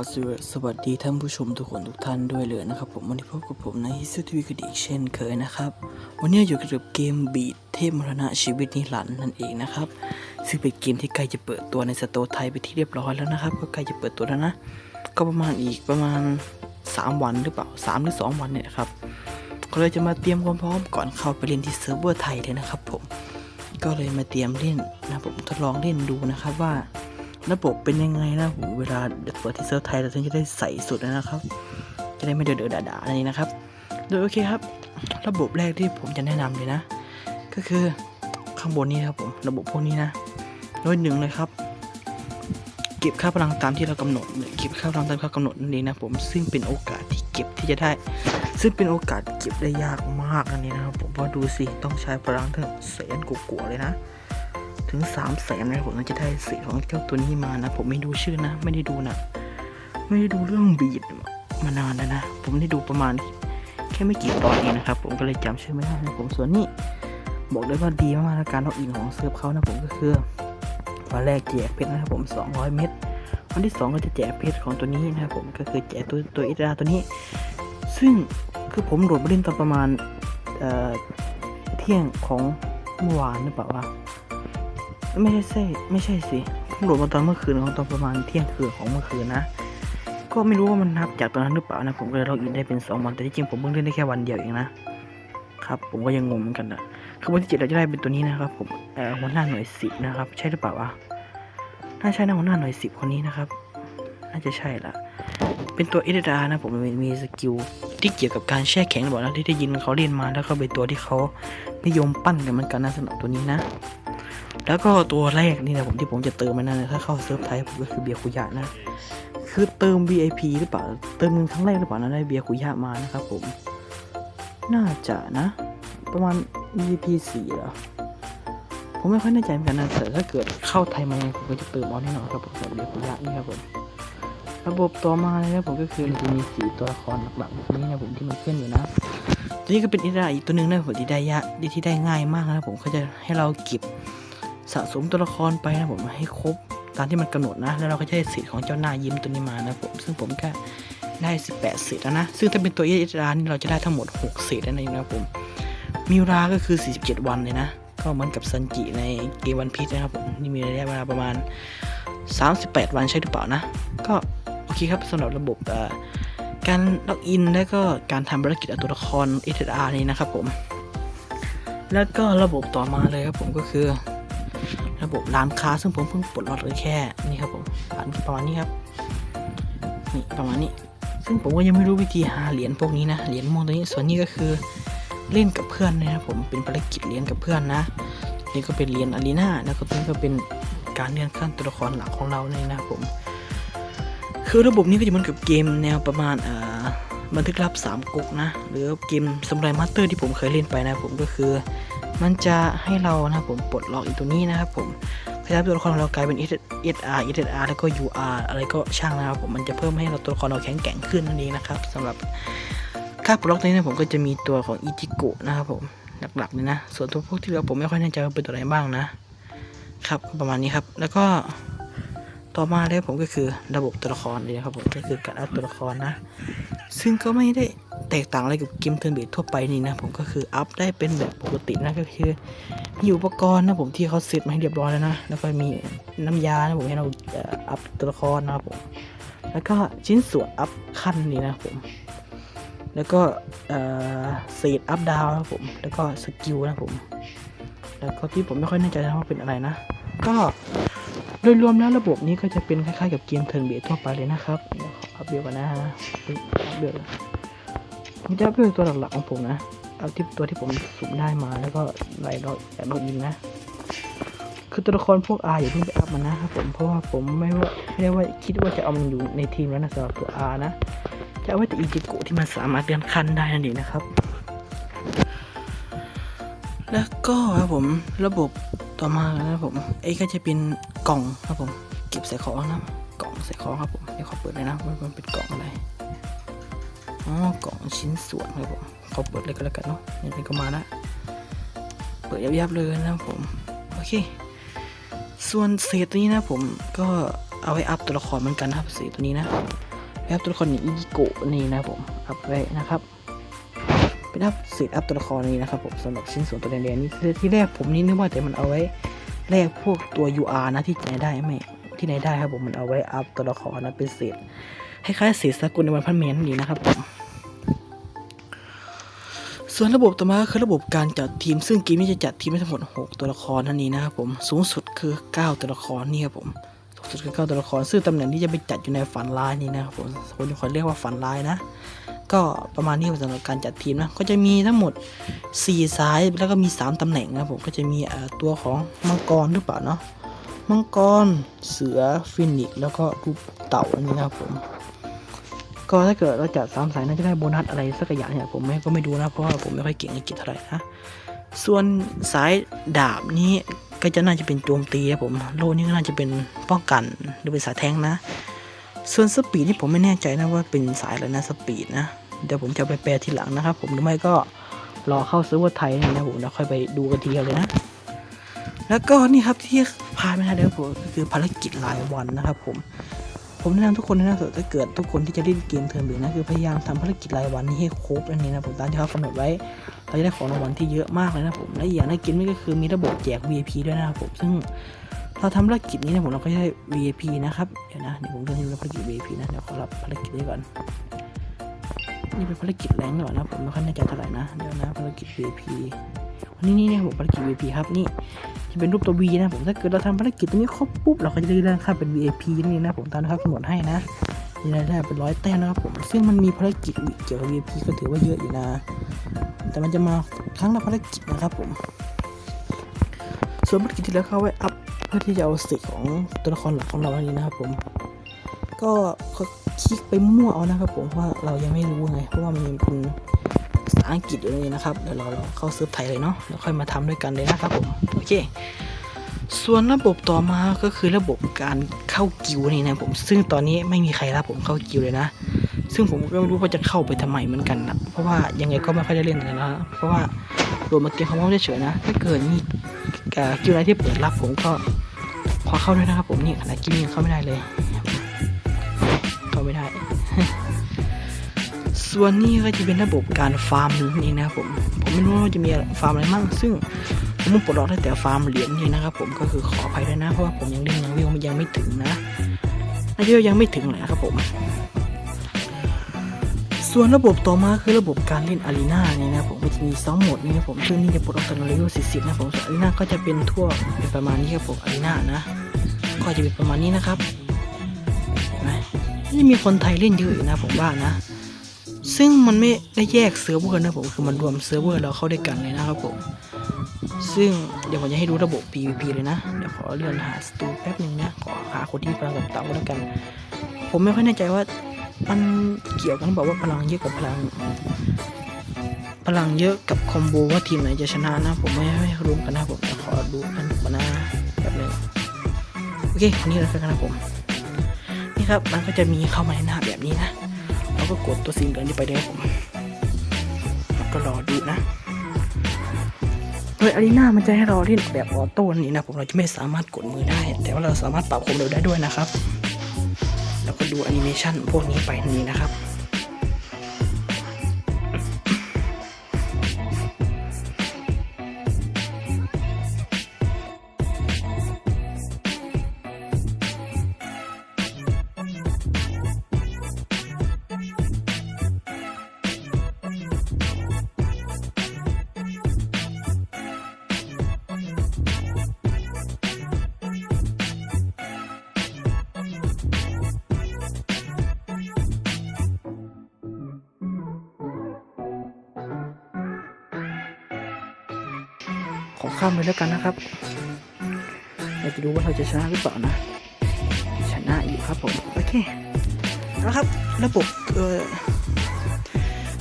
าวสวสวัสดีท่านผู้ชมทุกคนทุกท่านด้วยเลยนะครับ ผมวันนี้พบกับผมในฮิสทีวีคดีเช่นเคยนะครับ วันนี้อยู่กับเกมบีดเทพมรณะชีวิตนิรันดร์นั่นเองนะครับ ซึ่งเป็นเกมที่ใกล้จะเปิดตัวในสตร์ไทยไปที่เรียบร้อยแล้วนะครับ ก็ใกล้จะเปิดตัวแล้วนะ ก็ประมาณอีกประมาณ 3 วันหรือเปล่า 3 หรือ 2 วันเนี่ยครับก็เลยจะมาเตรียมความพร้อมก่อนเข้าไปเล่นที่เซิร์ฟเวอร์ไทยเลยนะครับ ผมก็เลยมาเตรียมเล่นนะผมทดลองเล่นดูนะครับว่า ระบบเป็นยังไงนะผมเวลาเปิดที่เซิร์ฟไทยเราจะได้ใส่สุดนะครับ จะได้ไม่เดือดๆด่าๆอะไรนี้นะครับ โดยโอเคครับ ระบบแรกที่ผมจะแนะนำเลยนะ ก็คือข้างบนนี้ครับผมระบบพวกนี้นะโดยหนึ่งเลยครับ เก็บค่าพลังตามที่เรากำหนดเก็บค่าพลังตามที่เรากำหนดนั่นเองนะผมซึ่งเป็นโอกาสที่เก็บที่จะได้ ซึ่งเป็นโอกาสเก็บได้ยากมากอันนี้นะครับผมเพราดูสิต้องใช้พลังถึงแสนกว่าเลยนะ ถึง3ามแสนนะผมจะได้สีของเจ้าตัวนี้มานะ ผมไม่ดูชื่อนะ ไม่ได้ดูนะ ไม่ได้ดูเรื่องบีดมานานแล้วนะ ผมได้ดูประมาณ แค่ไม่กี่ตอนเองนะครับ ผมก็เลยจำชื่อไม่ได้นะผมส่วนนี้ บอกได้ว่าดีมากๆนะการล็อกอินของเซิร์ฟเขานะผมก็คือวันแรกแจกเพชรนะครับผม 200 เม็ดวันที่ 2 ก็จะแจกเพชรของตัวนี้นะครับผมก็คือแจกตัวตัวอิตราตัวนี้ ซึ่งคือผมโหลดมาเล่นตอนประมาณเเที่ยงของเมื่อวานหรือเปล่าวะ ไม่ใช่ไม่ใช่สิผมโหลดมาตอนเมื่อคืนของตอนประมาณเที่ยงคืนของเมื่อคืนนะ ก็ไม่รู้ว่ามันนับจากตอนนั้นหรือเปล่านะ ผมก็เลยล็อกอินได้เป็นสองวันแต่ที่จริงผมเพิ่งเล่นได้แค่วันเดียวเองนะครับ ผมก็ยังงงเหมือนกันนะคือวันที่เจ็ดเราจะได้เป็นตัวนี้นะครับ ผมเอ่อหัวหน้าหน่วยสิบนะครับ ใช่หรือเปล่าวะน่าใช่นะหัวหน้าหน่วยสิบคนนี้นะครับ น่าจะใช่ละเป็นตัวเอเดดานะผมมีมีสกิลที่เกี่ยวกับการแช่แข็งหรือเปล่านะที่ได้ยินเขาเล่นมาแล้วก็เป็นตัวที่เขานิยมปั้นกันเหมือนกันนะสำหรับตัวนี้นะ แล้วก็ตัวแรกนี่นะผมที่ผมจะเติมมันนะถ้าเข้าเซิร์ฟไทยผมก็คือเบียร์คุยะนะ คือเติม VIP หรือเปล่า เติมเงินครั้งแรกหรือเปล่านะได้เบียร์คุยะมานะครับผม น่าจะนะ ประมาณ VIP 4เหรอผมไม่ค่อยแน่ใจเหมือนกันนะแต่ถ้าเกิดเข้าไทยมาผมก็จะเติมเอาแน่นอนครับผมสำหรับเบียร์คุยะนี่ครับผมระบบต่อมาเลยนะผมก็คือมันจะมีสีตัวละครหลักๆแบบนี้นะผมที่มันขึ้นอยู่นะตัวนี้ก็เป็นอิราอีกตัวหนึ่งนะผมที่ได้ยากที่ได้ง่ายมากนะผมเขาจะให้เราเก็บ สะสมตัวละครไปนะผมให้ครบตามที่มันกำหนดนะ แล้วเราก็จะได้สิทธิ์ของเจ้าหน้ายิ้มตัวนี้มานะผม ซึ่งผมก็ได้ 18สิทธิ์แล้วนะ ซึ่งถ้าเป็นตัวเอเอรานี่เราจะได้ทั้งหมด 6สิทธิ์นั่นเองนะผม มีเวลาก็คือ 47 วันเลยนะ ก็เหมือนกับซันจิในเกมวันพีชนะครับผม นี่มีระยะเวลาประมาณ 38 วันใช่หรือเปล่านะ ก็โอเคครับสำหรับระบบการล็อกอินและก็การทำภารกิจเอาตัวละครเอเอรานี่นะครับผม แล้วก็ระบบต่อมาเลยครับผมก็คือ ระบบร้านค้าซึ่งผมเพิ่งปลดล็อกเลยแค่นี่ครับผมร้านประมาณนี้ครับนี่ประมาณนี้ ซึ่งผมก็ยังไม่รู้วิธีหาเหรียญพวกนี้นะเหรียญม่วงตัวนี้ส่วนนี้ก็คือเล่นกับเพื่อนนะครับผมเป็นภารกิจเรียนกับเพื่อนนะนี่ก็เป็นเหรียญอารีนาแล้วก็ตัวนี้ก็เป็นการเลื่อนขั้นตัวละครหลักของเราเลยนะครับผม คือระบบนี้ก็จะเหมือนกับเกมแนวประมาณเอ่อบันทึกลับ3ก๊กนะ หรือเกมสมุไรมาสเตอร์ที่ผมเคยเล่นไปนะผมก็คือ มันจะให้เรานะครับผมปลดล็อกอีกตัวนี้นะครับผมพยายามตัวละครของเรากลายเป็น SR SR แล้วก็ UR อะไรก็ช่างนะครับผมมันจะเพิ่มให้เราตัวละครเราแข็งแกร่งขึ้นนั่นเองนะครับสำหรับค่าปลดล็อกนี้นะผมก็จะมีตัวของอิจิโกะนะครับผมหลักๆเลยนะ ส่วนตัวพวกที่เหลือผมไม่ค่อยแน่ใจว่าเป็นตัวอะไรบ้างนะครับประมาณนี้ครับแล้วก็ ต่อมาเลยผมก็คือระบบตัวละครเลยนะครับผมก็คือการอัพตัวละครนะ ซึ่งก็ไม่ได้แตกต่างอะไรกับเกมเทิร์นเบสทั่วไปนี่นะผมก็คืออัพได้เป็นแบบปกตินะก็คือมีอุปกรณ์นะผมที่เขาเซตมาให้เรียบร้อยแล้วนะแล้วก็มีน้ำยานะผมให้เราอัพตัวละครนะครับผมแล้วก็ชิ้นส่วนอัพขั้นนี่นะผมแล้วก็เอ่อเศษอัพดาวนะผมแล้วก็สกิลนะผมแล้วก็ที่ผมไม่ค่อยแน่ใจนะว่าเป็นอะไรนะ ก็ โดยรวมแล้วระบบนี้ก็จะเป็นคล้ายๆกับเกมเทิร์นเบสทั่วไปเลยนะครับเดี๋ยวขออัพเบลก่อนนะฮะอัพเบลผมจะอัพเบลตัวหลักๆของผมนะ เอาที่ตัวที่ผมสุ่มได้มาแล้วก็ไล่เราแอบเราอินนะคือตัวละครพวก R อย่าเพิ่งไปอัพมันนะครับผมเพราะว่าผมไม่ว่าไม่ได้ว่าคิดว่าจะเอามันอยู่ในทีมแล้วนะสำหรับตัว R นะ จะเอาไว้แต่อิจิโกที่มันสามารถเลื่อนขั้นได้นั่นเองนะครับ แล้วก็ครับผมระบบ ต่อมานะครับผมไอ้ก็จะเป็นกล่องครับผม เก็บใส่ของนะกล่องใส่ของครับผมเดี๋ยวขอเปิดเลยนะมันเป็นกล่องอะไรอ๋อกล่องชิ้นส่วนครับผมขอเปิดเลยก็แล้วกันเนาะนี่เป็นก็มาล้วเปิดยับๆเลยนะครับผมโอเค ส่วนเศษตัวนี้นะผมก็เอาไว้อัพตัวละครเหมือนกันนะครับเศษตัวนี้นะอัพตัวละครอย่างอิกิโกะนี่นะครับผมอัพไว้นะครับ เป็นอัพเศษอัพตัวละครนี้นะครับผมสำหรับชิ้นส่วนตัวแดงๆนี่ที่แรกผมนี่นึกว่าแต่มันเอาไว้แลกพวกตัว UR นะที่ไหนได้ไหมที่ไหนได้ครับผมมันเอาไว้อัพตัวละครนะเป็นเศษคล้ายๆเศษสกุลในวันพันเมนนี่นะครับผมส่วนระบบต่อมาคือระบบการจัดทีม ซึ่งเกมนี้จะจัดทีมได้ทั้งหมด 6 ตัวละครนั่นเองนะครับผมสูงสุดคือ 9 ตัวละครนี่ครับผมสูงสุดคือ 9 ตัวละครซึ่งตำแหน่งที่จะไปจัดอยู่ในฝันร้ายนี่นะครับผมคนจะคอเรียกว่าฝันร้ายนะ ก็ประมาณนี้สำหรับการจัดทีมนะ ก็จะมีทั้งหมด 4 สายแล้วก็มี 3ตำแหน่งนะผมก็จะมีตัวของมังกรหรือเปล่าเนาะมังกรเสือฟินิกซ์แล้วก็รูปเต่าอันนี้นะครับผมก็ถ้าเกิดเราจัดสามสายน่าจะได้โบนัสอะไรสักอย่างเนี่ยผมไม่ก็ไม่ดูนะเพราะว่าผมไม่ค่อยเก่งอังกฤษเท่าไหร่นะส่วนสายดาบนี้ก็จะน่าจะเป็นโจมตีครับผมโลนี่ก็น่าจะเป็นป้องกันหรือเป็นสายแทงนะ ส่วนสปีดนี่ผมไม่แน่ใจนะว่าเป็นสายอะไรนะสปีดนะ เดี๋ยวผมจะไปแปลทีหลังนะครับ ผมหรือไม่ก็รอเข้าเซิร์ฟเวอร์ไทยนี่นะผมแล้วค่อยไปดูกันทีเดียวเลยนะ แล้วก็นี่ครับที่พาดไม่ได้เลยครับผมคือภารกิจรายวันนะครับ ผมผมแนะนำทุกคนนะถ้าเกิดทุกคนที่จะเล่นเกมเทอมบีนะคือพยายามทำภารกิจรายวันนี้ให้ครบนั่นเองนะผมตามที่เขากำหนดไว้เราจะได้ของรางวัลที่เยอะมากเลยนะผมและอย่างในเกมนี้ก็คือมีระบบแจก VIP ด้วยนะครับผมซึ่ง เราทำภารกิจนี้นะผมเราก็จะได้ VIP นะครับ เดี๋ยวนะเดี๋ยวผมจะดูภารกิจ VIP นะเดี๋ยวขอรับภารกิจนี้ก่อน นี่เป็นภารกิจแรงหน่อยนะผมไม่ค่อยแน่ใจเท่าไหร่นะเดี๋ยวนะภารกิจ VIP วันนี้นี่เนี่ยผมภารกิจ VIP ครับนี่จะเป็นรูปตัว V นะผมถ้าเกิดเราทำภารกิจตัวนี้ครบปุ๊บเราก็จะได้เลื่อนขั้นเป็น VIP นี่นะผมตามที่เขากำหนดให้นะจะได้ได้เป็นร้อยแต้มนะครับผมซึ่งมันมีภารกิจเกี่ยวกับ VIP ก็ถือว่าเยอะอยู่นะ แต่มันจะมาครั้งละภารกิจนะครับผมส่วนภารกิจที่แล้วเข้าไว้อัพ พื่อที่จะเอาสิทธิ์ของตัวละครหลักของเราอันนี้นะครับผม ก็คลิกไปมั่วเอานะครับผมเพราะว่าเรายังไม่รู้ไง เพราะว่ามันยังเป็นภาษาอังกฤษอยู่เลยนะครับเดี๋ยวเราเข้าเซิร์ฟไทยเลยเนาะแล้วค่อยมาทำด้วยกันเลยนะครับผมโอเค ส่วนระบบต่อมาก็คือระบบการเข้ากิวนี่นะผม ซึ่งตอนนี้ไม่มีใครรับผมเข้ากิวเลยนะ ซึ่งผมก็ไม่รู้ว่าจะเข้าไปทำไมเหมือนกันนะเพราะว่ายังไงก็ไม่ค่อยได้เล่นกันนะเพราะว่าโดนมาเกมของผมเฉยๆนะถ้าเกิดมีอ่กิวไหนที่เปิดรับผมก็ ขอเข้าด้วยนะครับผมนี่ขนาดกิวยังเข้าไม่ได้เลย เข้าไม่ได้ ส่วนนี้ก็จะเป็นระบบการฟาร์มนี่นะครับผม ผมไม่รู้ว่าจะมีฟาร์มอะไรมั่งซึ่งผมปลดล็อกได้แต่ฟาร์มเหรียญนี่นะครับผมก็คือขออภัยด้วยนะเพราะว่าผมยังเล่นยังวิวยังไม่ถึงนะน่าจะยังไม่ถึงเลยครับผมส่วนระบบต่อมาคือระบบการเล่นอารีนาเนี่ยนะผมก็จะมีสองโหมดนี่นะผมซึ่งนี่จะปลดล็อกตอนเลเวล40นะผมส่วนอารีนาก็จะเป็นทั่วเป็นประมาณนี้ครับผมอารีนานะ ก็จะเป็นประมาณนี้นะครับเห็นไหมนี่มีคนไทยเล่นเยอะอยู่นะผมว่านะ ซึ่งมันไม่ได้แยกเซิร์ฟเวอร์นะผมคือมันรวมเซิร์ฟเวอร์เราเข้าด้วยกันเลยนะครับผมซึ่งเดี๋ยวผมจะให้ดูระบบ PVP เลยนะ เดี๋ยวขอเลื่อนหาสตูแป๊บหนึ่งนะขอหาคนที่พลังกับเต่าแล้วกัน ผมไม่ค่อยแน่ใจว่ามันเกี่ยวกันหรือเปล่าว่าพลังเยอะกับพลัง พลังเยอะกับคอมโบว่าทีมไหนจะชนะนะ ผมไม่ไม่รู้กันนะผมจะขอดูกันนะแป๊บนึง เคนี่เลยกันนะผม นี่ครับมันก็จะมีเข้ามาในหน้าแบบนี้นะเราก็กดตัวสีเหลืองนี้ไปเลยผมแล้วก็รอดูนะโดยอารีนามันจะให้เราเล่นแบบออโต้นี่นะผมเราจะไม่สามารถกดมือได้ แต่ว่าเราสามารถปรับความเร็วได้ด้วยนะครับ แล้วก็ดูแอนิเมชันพวกนี้ไปนี่นะครับ ข้ามไปแล้วกันนะครับเราจะดูว่าเราจะชนะหรือเปล่านะ ชนะอยู่ครับผม โอเคนะครับ ระบบเออ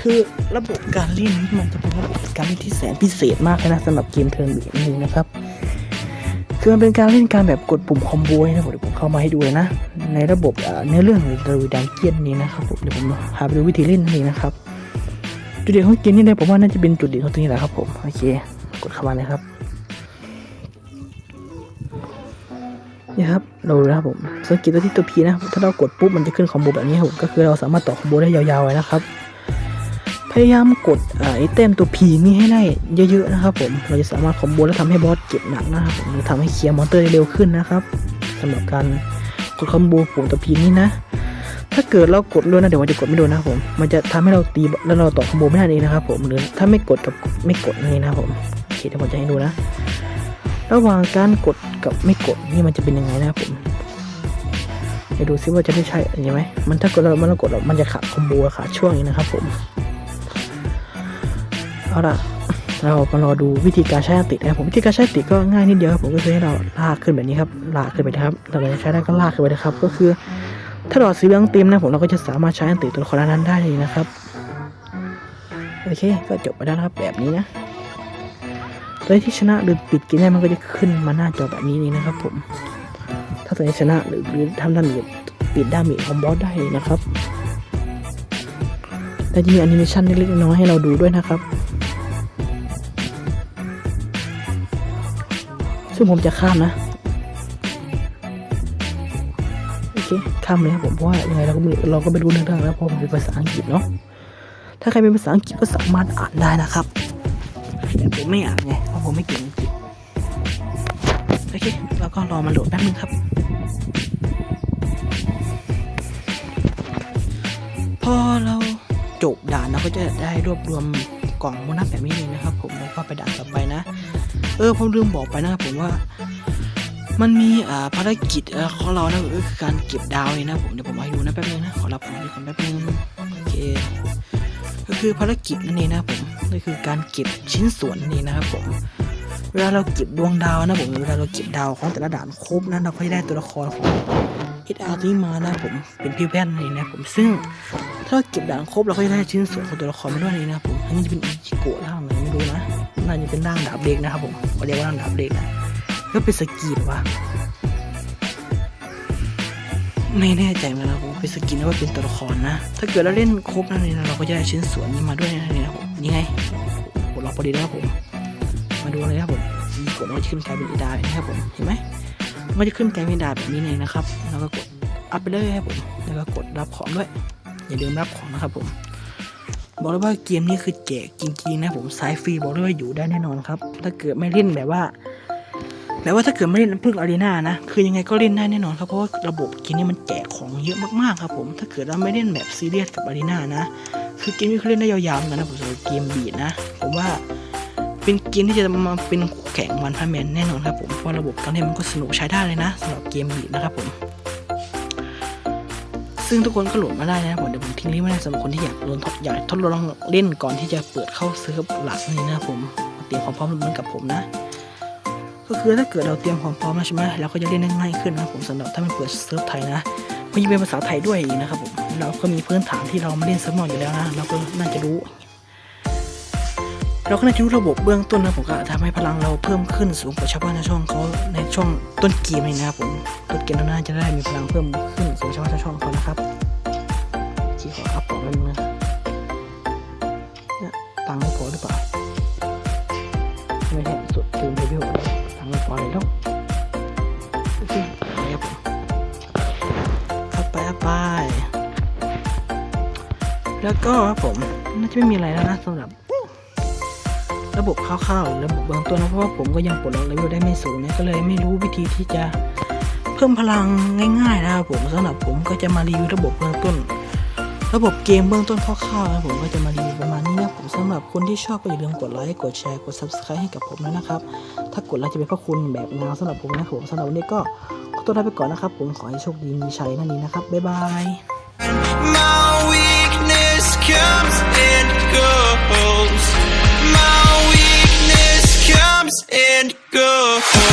คือระบบการเล่นนี่มันจะเป็นระบบการเล่นที่แสนพิเศษมากเลยนะสำหรับเกมเทิร์นบีนี้นะครับ คือมันเป็นการเล่นการแบบกดปุ่มคอมโบนะผมเดี๋ยวผมเข้ามาให้ดูเลยนะ ในระบบเนื้อเรื่องหรือระดังเกียนนี้นะครับผมเดี๋ยวผมหาไปดูวิธีเล่นนี่นะครับจุดเด่นของเกมนี้เลยผมว่าน่าจะเป็นจุดเด่นของตัวนี้แหละครับผมโอเค กดเข้ามาเลยครับ นี่ครับเราดูนะครับผมสังเกตตัวที่ตัว P นะถ้าเรากดปุ๊บมันจะขึ้นคอมโบแบบนี้ครับก็คือเราสามารถต่อคอมโบได้ยาวๆเลยนะครับ พยายามกดไอเทมตัว P นี่ให้ได้เยอะๆนะครับผมเราจะสามารถคอมโบและทำให้บอสเก็บหนักนะครับผมหรือทำให้เคลียร์มอนเตอร์ได้เร็วขึ้นนะครับสำหรับการกดคอมโบปุ่มตัว P นี่นะถ้าเกิดเรากดด้วยนะเดี๋ยวมันจะกดไม่โดนนะผม มันจะทำให้เราตีแล้วเราต่อคอมโบไม่ได้เองนะครับผมหรือถ้าไม่กดกับไม่กดนี่นะผมโอเคเดี๋ยวผมจะให้ดูนะ ระหว่างการกดกับไม่กดนี่มันจะเป็นยังไงนะครับผมไปดูซิว่าจะได้ใช่อันนี้ไหมมันถ้ากดแล้วมันกดแล้วมันจะขาดคอมโบขาดช่วงนี้นะครับผมเอาล่ะเรามารอดูวิธีการใช้ติดนะครับผมวิธีการใช้ติดก็ง่ายนิดเดียวครับผมก็คือให้เราลากขึ้นแบบนี้ครับลากขึ้นไปนะครับเราจะใช้ได้ก็ลากขึ้นไปนะครับ ก็คือถ้าหลอดสีเหลืองเต็มนะผมเราก็จะสามารถใช้อันติดตัวละครนั้นได้เลยนะครับโอเคก็จบไปแล้วครับแบบนี้นะ ตัวที่ชนะหรือปิดเกมได้มันก็จะขึ้นมาหน้าจอแบบนี้นี่นะครับผมถ้าตัวชนะหรือหรือทำดาเมจปิดดาเมจของบอสได้นะครับและจะมีแอนิเมชันเล็กๆน้อยให้เราดูด้วยนะครับ ซึ่งผมจะข้ามนะ โอเค ข้ามเลยครับผม เพราะว่ายังไงเราก็ไม่เราก็ไม่รู้เรื่องแล้วเพราะมันเป็นภาษาอังกฤษเนาะ ถ้าใครเป็นภาษาอังกฤษก็สามารถอ่านได้นะครับ แต่ผมไม่อ่านไง ผมไม่เก่งอังโอเคแล้วก็รอมาโหลดแป๊บนึงครับ พอเราจบด่านเราก็จะได้รวบรวมกล่องโบนัสแบบนี้เลยนะครับ ผมแล้วก็ไปด่านต่อไปนะ เออผมลืมบอกไปนะครับผมว่ามันมีอ่าภารกิจอของเรานะก็คือการเก็บดาวเลยนะผมเดี๋ยวผมเอาให้ดูนะแป๊บนึงนะขอรับของดีก่อนแป๊บนึงโอเคก็คือภารกิจนั่นเองนะผมก็คือการเก็บชิ้นส่วนนั่นะครับผม วลาเราเก็บดวงดาวนะผมเวลาเราเก็บดาวของแต่ละด่านครบนั้นเราก็จะได้ตัวละครของ SR ที่มานะผมเป็นพี่แว่นนี่นะผมซึ่งถ้าเราเก็บด่านครบเราก็จะได้ชิ้นส่วนของตัวละครมาด้วยนี่นะผมอันนี้จะเป็นอิจิโกะร่างไหนไม่รู้นะน่าจะเป็นร่างดาบเด็กนะครับผมเขาเรียกว่าร่างดาบเด็กนะก็เป็นสกีนวะไม่แน่ใจเหมือนกันผมเป็นสกินว่าเป็นตัวละครนะ ถ้าเกิดเราเล่นครบนั่นเองนะเราก็จะได้ชิ้นส่วนนี้มาด้วยนะนี่นะผมนี่ไงกดล็อกพอดีนะครับผม มาดูเลยครับผมอีกดมันจะขึ้นกลายเป็นอีดานะครับผมเห็นไหมมันจะขึ้นกลายเป็นดาแบบนี้เลยนะครับ แล้วก็กดอัพไปเลยครับผมแล้วก็กดรับของด้วยอย่าลืมรับของนะครับผม บอกเลยว่าเกมนี้คือแจกจริงๆนะผมสายฟรีบอกเลยว่าอยู่ได้แน่นอนครับ ถ้าเกิดไม่เล่นแบบว่าแบบว่าถ้าเกิดไม่เล่นพึ่งอารีนานะ คือยังไงก็เล่นได้แน่นอนครับ เพราะว่าระบบเกมนี้มันแจกของเยอะมากๆครับผม ถ้าเกิดเราไม่เล่นแบบซีเรียสกับอารีนานะ คือเกมนี้เขาเล่นได้ยาวๆกันนะผมสำหรับเกมบีดนะ ผมว่า เป็นเกมที่จะมาเป็นแข่งวันพันแมนแน่นอนครับผมเพราะระบบการเล่นมันก็สนุกใช้ได้เลยนะสำหรับเกมบีดนะครับผมซึ่งทุกคนก็โหลดมาได้นะครับผมเดี๋ยวผมทิ้งลิงก์ไว้ให้สำหรับคนที่อยากลองทดอยากทดลองเล่นก่อนที่จะเปิดเข้าเซิร์ฟหลักนี่นะผมเตรียมความพร้อมเหมือนกับผมนะ ก็คือถ้าเกิดเราเตรียมความพร้อมแล้วใช่ไหมเราก็จะเล่นได้ง่ายขึ้นนะผมสำหรับถ้ามันเปิดเซิร์ฟไทยนะมันจะเป็นภาษาไทยด้วยอีกนะครับผมเราก็มีพื้นฐานที่เรามาเล่นเซิร์ฟนอกอยู่แล้วนะเราก็น่าจะรู้ เราก็น่าจะรู้ระบบเบื้องต้นนะผมก็ทำให้พลังเราเพิ่มขึ้นสูงกว่าชาวบ้านชาวช่องเขาในช่วงต้นเกมเลยนะครับผมต้นเกมน่าจะได้มีพลังเพิ่มขึ้นสูงกว่าชาวบ้านชาวช่องเขานะครับที่ขออัพของมันนะเนี่ยตังค์ไม่พอหรือเปล่าไม่ใช่สุดตื่นไปเรื่อยตังค์ไม่พอเลยแล้วโอเคไปครับผมเข้าไปเข้าไปแล้วก็ครับผมน่าจะไม่มีอะไรแล้วนะสำหรับ ระบบคร่าวๆหรือระบบเบื้องต้นนะเพราะว่าผมก็ยังปลดล็อกเลเวลได้ไม่สูงเนี่ยก็เลยไม่รู้วิธีที่จะเพิ่มพลังง่ายๆนะครับผมสำหรับผมก็จะมารีวิวระบบเบื้องต้น ระบบเกมเบื้องต้นคร่าวๆนะผมก็จะมารีวิวประมาณนี้นะผมสำหรับคนที่ชอบก็อย่าลืมกดไลค์กดแชร์กด subscribe ให้กับผมด้วนะครับ ถ้ากดไลค์จะเป็นพระคุณแบบงาวสำหรับผมนะผมสำหรับวันนี้ก็ขอตัวลาไปก่อนนะครับ ผมขอให้โชคดีมีชัยนั่นนี้นะครับบ๊ายบาย My weakness comes and goes. and go.